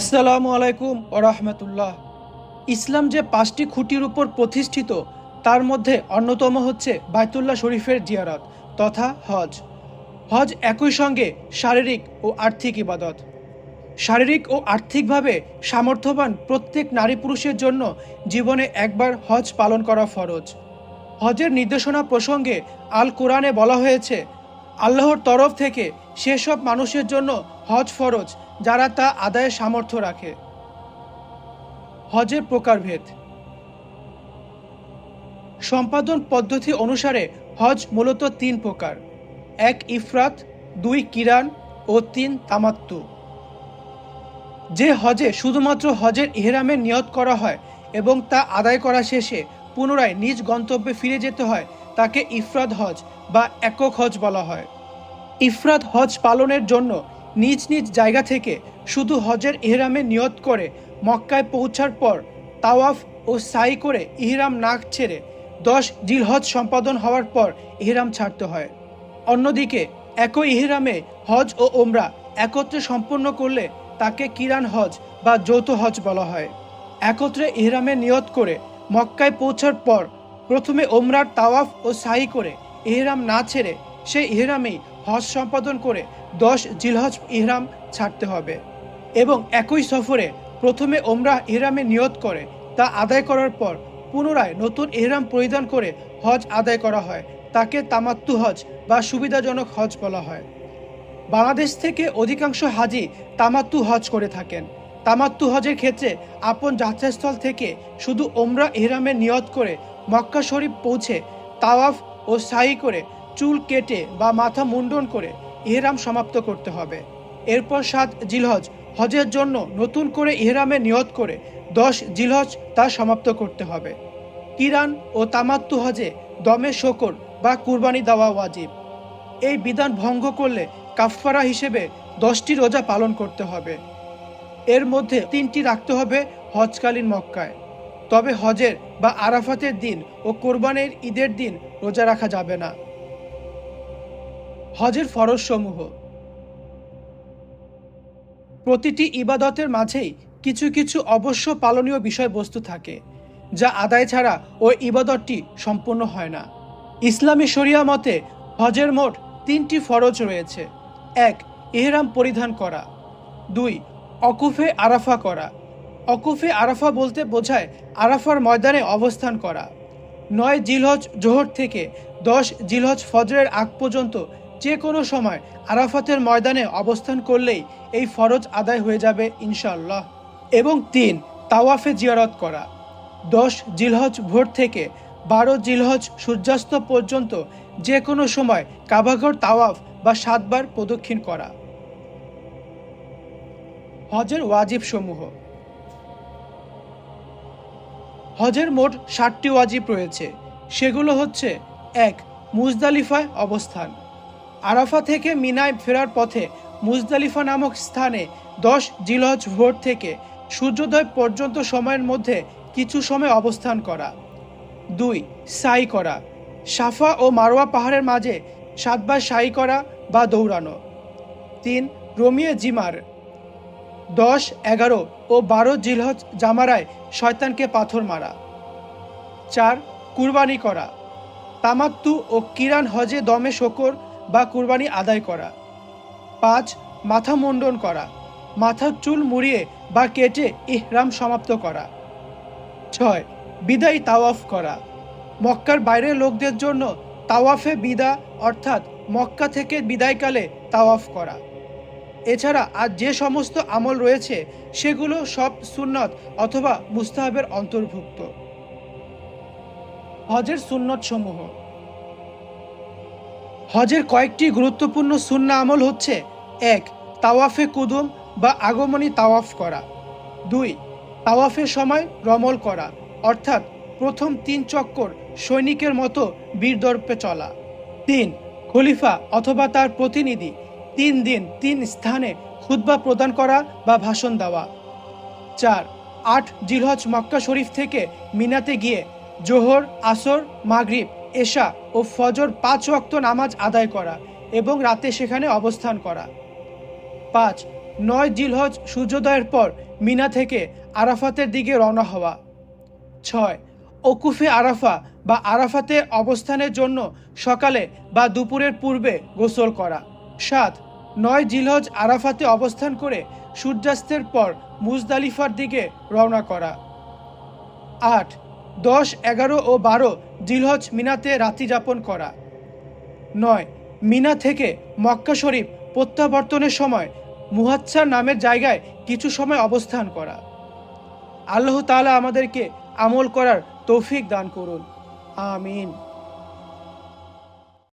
আসসালামু আলাইকুম রহমতুল্লাহ। ইসলাম যে পাঁচটি খুঁটির উপর প্রতিষ্ঠিত, তার মধ্যে অন্যতম হচ্ছে বায়তুল্লাহ শরীফের জিয়ারত তথা হজ। হজ একই সঙ্গে শারীরিক ও আর্থিক ইবাদত। শারীরিক ও আর্থিকভাবে সামর্থ্যবান প্রত্যেক নারী পুরুষের জন্য জীবনে একবার হজ পালন করা ফরজ। হজের নির্দেশনা প্রসঙ্গে আল কোরআনে বলা হয়েছে, আল্লাহর তরফ থেকে সেসব মানুষের জন্য হজ ফরজ, যারা তা আদায়ের সামর্থ্য রাখে। হজের প্রকারভেদ। সম্পাদন পদ্ধতি অনুসারে হজ মূলত তিন প্রকার। এক, ইফরাত, দুই, কিরান ও তিন, তামাত্তু। যে হজে শুধুমাত্র হজের ইহরামের নিয়ত করা হয় এবং তা আদায় করা শেষে পুনরায় নিজ গন্তব্যে ফিরে যেতে হয়, তাকে ইফরাদ হজ বা একক হজ বলা হয়। ইফরাদ হজ পালনের জন্য নিজ নিজ জায়গা থেকে শুধু হজের ইহরামে নিয়ত করে মক্কায় পৌঁছার পর তাওয়াফ ও সাই করে ইহরাম না ছেড়ে দশ জিলহজ সম্পাদন হওয়ার পর ইহরাম ছাড়তে হয়। অন্যদিকে একই ইহরামে হজ ও ওমরা একত্রে সম্পন্ন করলে তাকে কিরান হজ বা যৌথ হজ বলা হয়। একত্রে ইহরামে নিয়ত করে মক্কায় পৌঁছার পর প্রথমে ওমরার তাওয়াফ ও সাই করে ইহরাম না ছেড়ে সেই ইহরামেই হজ সম্পাদন করে দশ জিলহজ ইহরাম ছাড়তে হবে এবং একই সফরে প্রথমে ওমরা ইহরামে নিয়ত করে তা আদায় করার পর পুনরায় নতুন ইহরাম পরিধান করে হজ আদায় করা হয়। তাকে তামাত্তু হজ বা সুবিধাজনক হজ বলা হয়। বাংলাদেশ থেকে অধিকাংশ হাজি তামাত্তু হজ করে থাকেন। তামাত্তু হজের ক্ষেত্রে আপন যাত্রাস্থল থেকে শুধু ওমরা ইহরামে নিয়ত করে মক্কা শরীফ পৌঁছে তাওয়াফ ও সাই করে চুল কেটে বা মাথা মুন্ডন করে ইহরাম সমাপ্ত করতে হবে। এরপর সাত জিলহজ, হজের জন্য নতুন করে ইহরামে নিয়ত করে দশ জিলহজ তা সমাপ্ত করতে হবে। কিরান ও তামাত্তু হজে দমে শকর বা কুরবানি দেওয়া ওয়াজিব। এই বিধান ভঙ্গ করলে কাফফারা হিসেবে দশটি রোজা পালন করতে হবে। এর মধ্যে তিনটি রাখতে হবে হজকালীন মক্কায়। তবে হজের বা আরাফাতের দিন ও কোরবানির ঈদের দিন রোজা রাখা যাবে না। হজের ফরজ সমূহ প্রতিটি ইবাদতের মাঝেই কিছু কিছু অবশ্য পালনীয় বিষয়বস্তু থাকে, যা আদায় ছাড়া ওই ইবাদতটি সম্পূর্ণ হয় না। ইসলামী শরিয়া মতে, হজের মোট তিনটি ফরজ রয়েছে। এক ইহরাম পরিধান করা। দুই, অকুফে আরাফা করা। অকুফে আরাফা বলতে বোঝায় আরাফার ময়দানে অবস্থান করা। নয় জিলহজ জোহর থেকে দশ জিলহজ ফজরের আগ পর্যন্ত যে কোনো সময় আরাফাতের ময়দানে অবস্থান করলেই এই ফরজ আদায় হয়ে যাবে ইনশাল্লাহ এবং তিন, তাওয়াফে জিয়ারত করা। দশ, জিলহজ ভোর থেকে বারো জিলহজ সূর্যাস্ত পর্যন্ত যে কোনো সময় কাবাঘর তাওয়াফ বা সাতবার প্রদক্ষিণ করা। হজের ওয়াজিব সমূহ। হজের মোট ষাটটি ওয়াজিব রয়েছে। সেগুলো হচ্ছে, এক, মুজদালিফায় অবস্থান। আরাফা থেকে মিনায় ফেরার পথে মুজদালিফা নামক স্থানে দশ জিলহজ ভোর থেকে সূর্যোদয় পর্যন্ত সময়ের মধ্যে কিছু সময় অবস্থান করা। দুই, সাই করা। সাফা ও মারোয়া পাহাড়ের মাঝে সাতবার সাই করা বা দৌড়ানো। তিন রোমিয়ে জিমার। দশ, এগারো ও বারো জিলহজ জামারায় শয়তানকে পাথর মারা। চার, কুরবানি করা। তামাত্তু ও কিরান হজে দমে শকর বা কুরবানি আদায় করা। পাঁচ, মাথা মুন্ডন করা। মাথার চুল মুড়িয়ে বা কেটে ইহরাম সমাপ্ত করা। ছয়, বিদায় তাওয়াফ করা। মক্কার বাইরের লোকদের জন্য তাওয়াফে বিদা অর্থাৎ মক্কা থেকে বিদায়কালে তাওয়াফ করা। এছাড়া আর যে সমস্ত আমল রয়েছে, সেগুলো সব সুন্নত অথবা মুস্তাহাবের অন্তর্ভুক্ত। হজের সুন্নত সমূহ হজের কয়েকটি গুরুত্বপূর্ণ সুন্না আমল হচ্ছে, এক, তাওয়াফে কুদুম বা আগমনী তাওয়াফ করা। দুই, তাওয়াফের সময় রমল করা, অর্থাৎ প্রথম তিন চক্কর সৈনিকের মতো বীরদর্পে চলা। তিন, খলিফা অথবা তার প্রতিনিধি তিন দিন তিন স্থানে খুতবা প্রদান করা বা ভাষণ দেওয়া। চার, আট জিলহজ মক্কা শরীফ থেকে মিনাতে গিয়ে জোহর, আসর, মাগরিব এশা ও ফজর পাঁচ ওয়াক্ত নামাজ আদায় করা এবং রাতে সেখানে অবস্থান করা। পাঁচ, নয় জিলহজ সূর্যোদয়ের পর মিনা থেকে আরাফাতের দিকে রওনা হওয়া। ছয়, ওকুফে আরাফা বা আরাফাতে অবস্থানের জন্য সকালে বা দুপুরের পূর্বে গোসল করা। সাত, নয় জিলহজ আরাফাতে অবস্থান করে সূর্যাস্তের পর মুজদালিফার দিকে রওনা করা। আট দশ, এগারো ও বারো জিলহজ মিনাতে রাত্রি যাপন করা। নয়, মিনা থেকে মক্কা শরীফ প্রত্যাবর্তনের সময় মুহাচ্ছার নামের জায়গায় কিছু সময় অবস্থান করা। আল্লাহ তালা আমাদেরকে আমল করার তৌফিক দান করুন। আমিন।